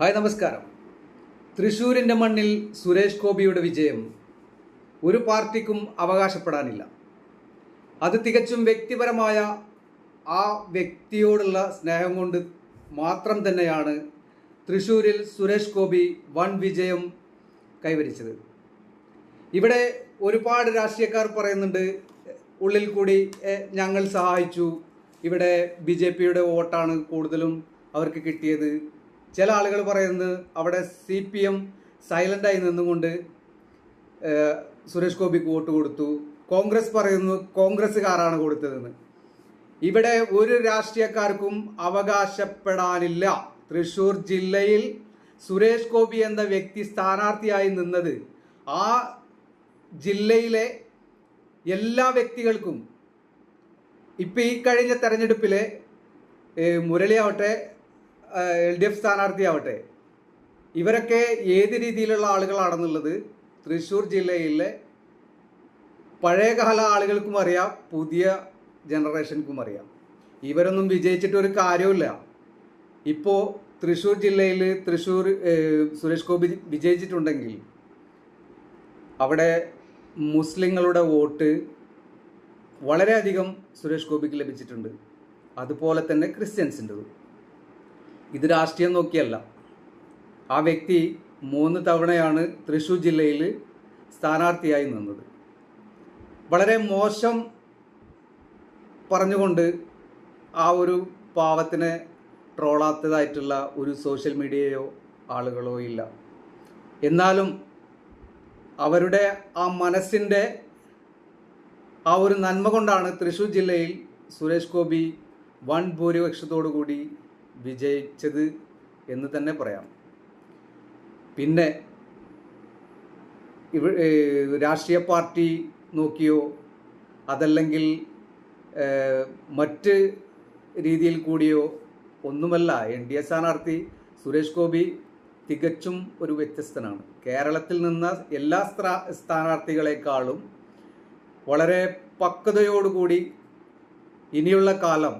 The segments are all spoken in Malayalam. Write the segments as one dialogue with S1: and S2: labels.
S1: ഹായ് നമസ്കാരം. തൃശൂരിന്റെ മണ്ണിൽ സുരേഷ് ഗോപിയുടെ വിജയം ഒരു പാർട്ടിക്കും അവകാശപ്പെടാനില്ല. അത് തികച്ചും വ്യക്തിപരമായ ആ വ്യക്തിയോടുള്ള സ്നേഹം കൊണ്ട് മാത്രം തന്നെയാണ് തൃശൂരിൽ സുരേഷ് ഗോപി വൺ വിജയം കൈവരിച്ചത്. ഇവിടെ ഒരുപാട് രാഷ്ട്രീയക്കാർ പറയുന്നുണ്ട് ഉള്ളിൽ കൂടി ഞങ്ങൾ സഹായിച്ചു. ഇവിടെ ബി ജെ പിയുടെ വോട്ടാണ് കൂടുതലും അവർക്ക് കിട്ടിയത്. ചില ആളുകൾ പറയുന്നത് അവിടെ സി പി എം സൈലന്റായി നിന്നുകൊണ്ട് സുരേഷ് ഗോപിക്ക് വോട്ട് കൊടുത്തു. കോൺഗ്രസ് പറയുന്നു കോൺഗ്രസ്സുകാരാണ് കൊടുത്തതെന്ന്. ഇവിടെ ഒരു രാഷ്ട്രീയക്കാർക്കും അവകാശപ്പെടാനില്ല. തൃശൂർ ജില്ലയിൽ സുരേഷ് ഗോപി എന്ന വ്യക്തി സ്ഥാനാർത്ഥിയായി നിന്നത് ആ ജില്ലയിലെ എല്ലാ വ്യക്തികൾക്കും. ഇപ്പം ഈ കഴിഞ്ഞ തെരഞ്ഞെടുപ്പിലെ മുരളിയാവട്ടെ എൽ ഡി എഫ് സ്ഥാനാർത്ഥിയാവട്ടെ. ഇവരൊക്കെ ഏത് രീതിയിലുള്ള ആളുകളാണെന്നുള്ളത് തൃശ്ശൂർ ജില്ലയിലെ പഴയകാല ആളുകൾക്കും അറിയാം പുതിയ ജനറേഷൻക്കും അറിയാം. ഇവരൊന്നും വിജയിച്ചിട്ട് ഒരു കാര്യമില്ല ഇപ്പോൾ തൃശ്ശൂർ ജില്ലയിൽ തൃശ്ശൂർ സുരേഷ് ഗോപി വിജയിച്ചിട്ടുണ്ടെങ്കിൽ അവിടെ മുസ്ലിങ്ങളുടെ വോട്ട് വളരെയധികം സുരേഷ് ഗോപിക്ക് ലഭിച്ചിട്ടുണ്ട്. അതുപോലെ തന്നെ ക്രിസ്ത്യൻസിന്റെതും. ഇത് രാഷ്ട്രീയം നോക്കിയല്ല. ആ വ്യക്തി മൂന്ന് തവണയാണ് തൃശ്ശൂർ ജില്ലയിൽ സ്ഥാനാർത്ഥിയായി നിന്നത്. വളരെ മോശം പറഞ്ഞുകൊണ്ട് ആ ഒരു പാവത്തിനെ ട്രോളാത്തതായിട്ടുള്ള ഒരു സോഷ്യൽ മീഡിയയോ ആളുകളോ ഇല്ല. എന്നാലും അവരുടെ ആ മനസ്സിന്റെ ആ ഒരു നന്മ കൊണ്ടാണ് തൃശ്ശൂർ ജില്ലയിൽ സുരേഷ് ഗോപി വൺ ഭൂരിപക്ഷത്തോടു കൂടി വിജയിച്ചത് എന്ന് തന്നെ പറയാം. പിന്നെ ഇവ രാഷ്ട്രീയ പാർട്ടി നോക്കിയോ അതല്ലെങ്കിൽ മറ്റ് രീതിയിൽ കൂടിയോ ഒന്നുമല്ല. എൻ ഡി എ സ്ഥാനാർത്ഥി സുരേഷ് ഗോപി തികച്ചും ഒരു വ്യത്യസ്തനാണ്. കേരളത്തിൽ നിന്ന എല്ലാ സ്ഥാ സ്ഥാനാർത്ഥികളെക്കാളും വളരെ പക്വതയോടുകൂടി ഇനിയുള്ള കാലം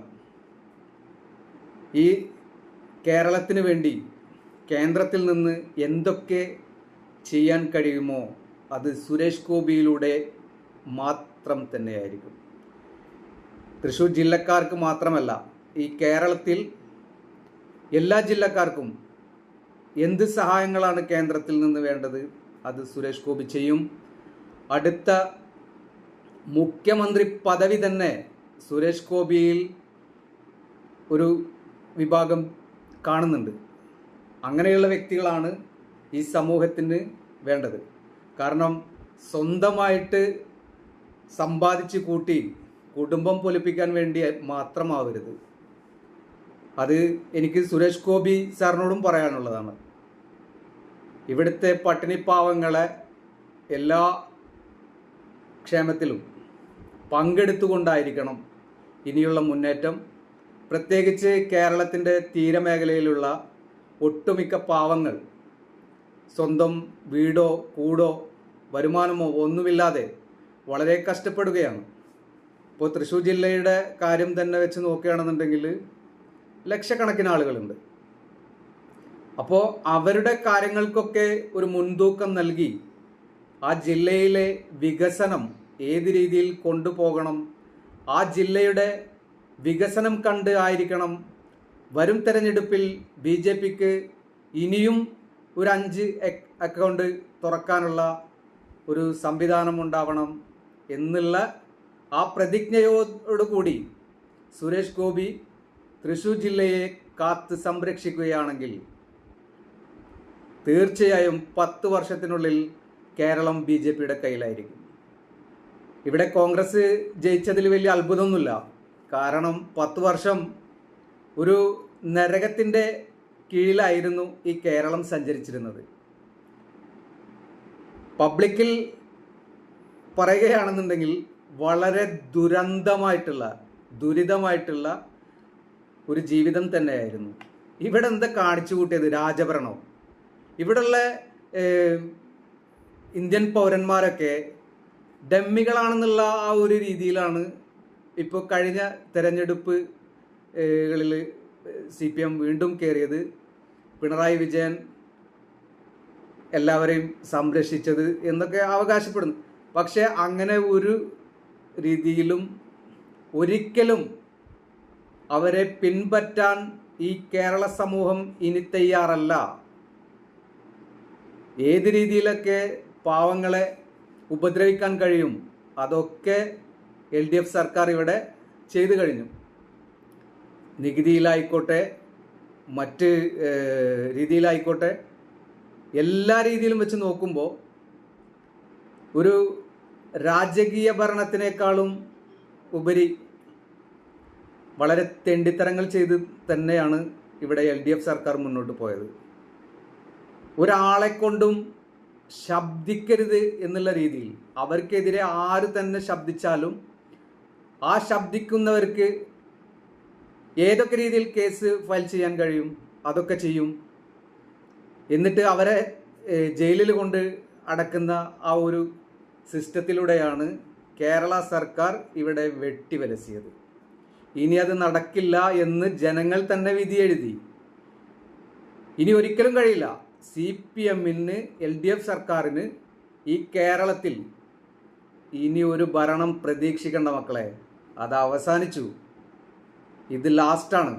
S1: ഈ കേരളത്തിന് വേണ്ടി കേന്ദ്രത്തിൽ നിന്ന് എന്തൊക്കെ ചെയ്യാൻ കഴിയുമോ അത് സുരേഷ് ഗോപിയിലൂടെ മാത്രം തന്നെയായിരിക്കും. തൃശ്ശൂർ ജില്ലക്കാർക്ക് മാത്രമല്ല ഈ കേരളത്തിൽ എല്ലാ ജില്ലക്കാർക്കും എന്ത് സഹായങ്ങളാണ് കേന്ദ്രത്തിൽ നിന്ന് വേണ്ടത് അത് സുരേഷ് ഗോപി ചെയ്യും. അടുത്ത മുഖ്യമന്ത്രി പദവി തന്നെ സുരേഷ് ഗോപിയിൽ ഒരു വിഭാഗം കാണുന്നുണ്ട്. അങ്ങനെയുള്ള വ്യക്തികളാണ് ഈ സമൂഹത്തിന് വേണ്ടത്. കാരണം സ്വന്തമായിട്ട് സമ്പാദിച്ച് കൂട്ടി കുടുംബം പൊലിപ്പിക്കാൻ വേണ്ടി മാത്രമാവരുത്. അത് എനിക്ക് സുരേഷ് ഗോപി സാറിനോടും പറയാനുള്ളതാണ്. ഇവിടുത്തെ പട്ടിണിപ്പാവങ്ങളെ എല്ലാ ക്ഷേമത്തിലും പങ്കെടുത്തുകൊണ്ടായിരിക്കണം ഇനിയുള്ള മുന്നേറ്റം പ്രത്യേകിച്ച് കേരളത്തിന്റെ തീരമേഖലയിലുള്ള ഒട്ടുമിക്ക പാവങ്ങൾ സ്വന്തം വീടോ കൂടോ വരുമാനമോ ഒന്നുമില്ലാതെ വളരെ കഷ്ടപ്പെടുകയാണ്. ഇപ്പോൾ തൃശ്ശൂർ ജില്ലയുടെ കാര്യം തന്നെ വെച്ച് നോക്കുകയാണെന്നുണ്ടെങ്കിൽ ലക്ഷക്കണക്കിന് ആളുകളുണ്ട്. അപ്പോൾ അവരുടെ കാര്യങ്ങൾക്കൊക്കെ ഒരു മുൻതൂക്കം നൽകി ആ ജില്ലയിലെ വികസനം ഏത് രീതിയിൽ കൊണ്ടുപോകണം ആ ജില്ലയുടെ വികസനം കണ്ട് ആയിരിക്കണം. വരും തെരഞ്ഞെടുപ്പിൽ ബി ജെ പിക്ക് ഇനിയും ഒരു അഞ്ച് അക്കൗണ്ട് തുറക്കാനുള്ള ഒരു സംവിധാനം ഉണ്ടാവണം എന്നുള്ള ആ പ്രതിജ്ഞയോടുകൂടി സുരേഷ് ഗോപി തൃശൂർ ജില്ലയെ കാത്ത് സംരക്ഷിക്കുകയാണെങ്കിൽ തീർച്ചയായും പത്ത് വർഷത്തിനുള്ളിൽ കേരളം ബി ജെ പിയുടെ കയ്യിലായിരിക്കും. ഇവിടെ കോൺഗ്രസ് ജയിച്ചതിൽ വലിയ അത്ഭുതമൊന്നുമില്ല. കാരണം പത്ത് വർഷം ഒരു നരകത്തിന്റെ കീഴിലായിരുന്നു ഈ കേരളം സഞ്ചരിച്ചിരുന്നത്. പബ്ലിക്കിൽ പറയുകയാണെന്നുണ്ടെങ്കിൽ വളരെ ദുരന്തമായിട്ടുള്ള ദുരിതമായിട്ടുള്ള ഒരു ജീവിതം തന്നെയായിരുന്നു. ഇവിടെ എന്താ കാണിച്ചു കൂട്ടിയത്? രാജഭരണം. ഇവിടെയുള്ള ഇന്ത്യൻ പൗരന്മാരൊക്കെ ഡമ്മികളാണെന്നുള്ള ആ ഒരു രീതിയിലാണ് ഇപ്പോൾ കഴിഞ്ഞ തെരഞ്ഞെടുപ്പ് കളിൽ സി പി എം വീണ്ടും കയറിയത് പിണറായി വിജയൻ എല്ലാവരെയും സംരക്ഷിച്ചത് എന്നൊക്കെ അവകാശപ്പെടുന്നു. പക്ഷേ അങ്ങനെ ഒരു രീതിയിലും ഒരിക്കലും അവരെ പിൻപറ്റാൻ ഈ കേരള സമൂഹം ഇനി തയ്യാറല്ല. ഏത് രീതിയിലൊക്കെ പാവങ്ങളെ ഉപദ്രവിക്കാൻ കഴിയും അതൊക്കെ എൽ ഡി എഫ് സർക്കാർ ഇവിടെ ചെയ്തു കഴിഞ്ഞു. നികുതിയിലായിക്കോട്ടെ മറ്റ് രീതിയിലായിക്കോട്ടെ എല്ലാ രീതിയിലും വെച്ച് നോക്കുമ്പോൾ ഒരു രാജകീയ ഭരണത്തിനേക്കാളും ഉപരി വളരെ തെണ്ടിത്തരങ്ങൾ ചെയ്ത് തന്നെയാണ് ഇവിടെ എൽ ഡി എഫ് സർക്കാർ മുന്നോട്ട് പോയത്. ഒരാളെ കൊണ്ടും ശബ്ദിക്കരുത് എന്നുള്ള രീതിയിൽ അവർക്കെതിരെ ആര് തന്നെ ശബ്ദിച്ചാലും ആ ശബ്ദിക്കുന്നവർക്ക് ഏതൊക്കെ രീതിയിൽ കേസ് ഫയൽ ചെയ്യാൻ കഴിയും? അതൊക്കെ ചെയ്യും. എന്നിട്ട് അവരെ ജയിലിൽ കൊണ്ട് അടക്കുന്ന ആ ഒരു സിസ്റ്റത്തിലൂടെയാണ് കേരള സർക്കാർ ഇവിടെ വെട്ടിവലസിയത്. ഇനി അത് നടക്കില്ല എന്ന് ജനങ്ങൾ തന്നെ വിധി എഴുതി. ഇനി ഒരിക്കലും കഴിയില്ല. സി പി എമ്മിന് എൽ ഡി എഫ് സർക്കാരിന് ഈ കേരളത്തിൽ ഇനി ഒരു ഭരണം പ്രതീക്ഷിക്കേണ്ട മക്കളെ. അത് അവസാനിച്ചു. ഇത് ലാസ്റ്റാണ്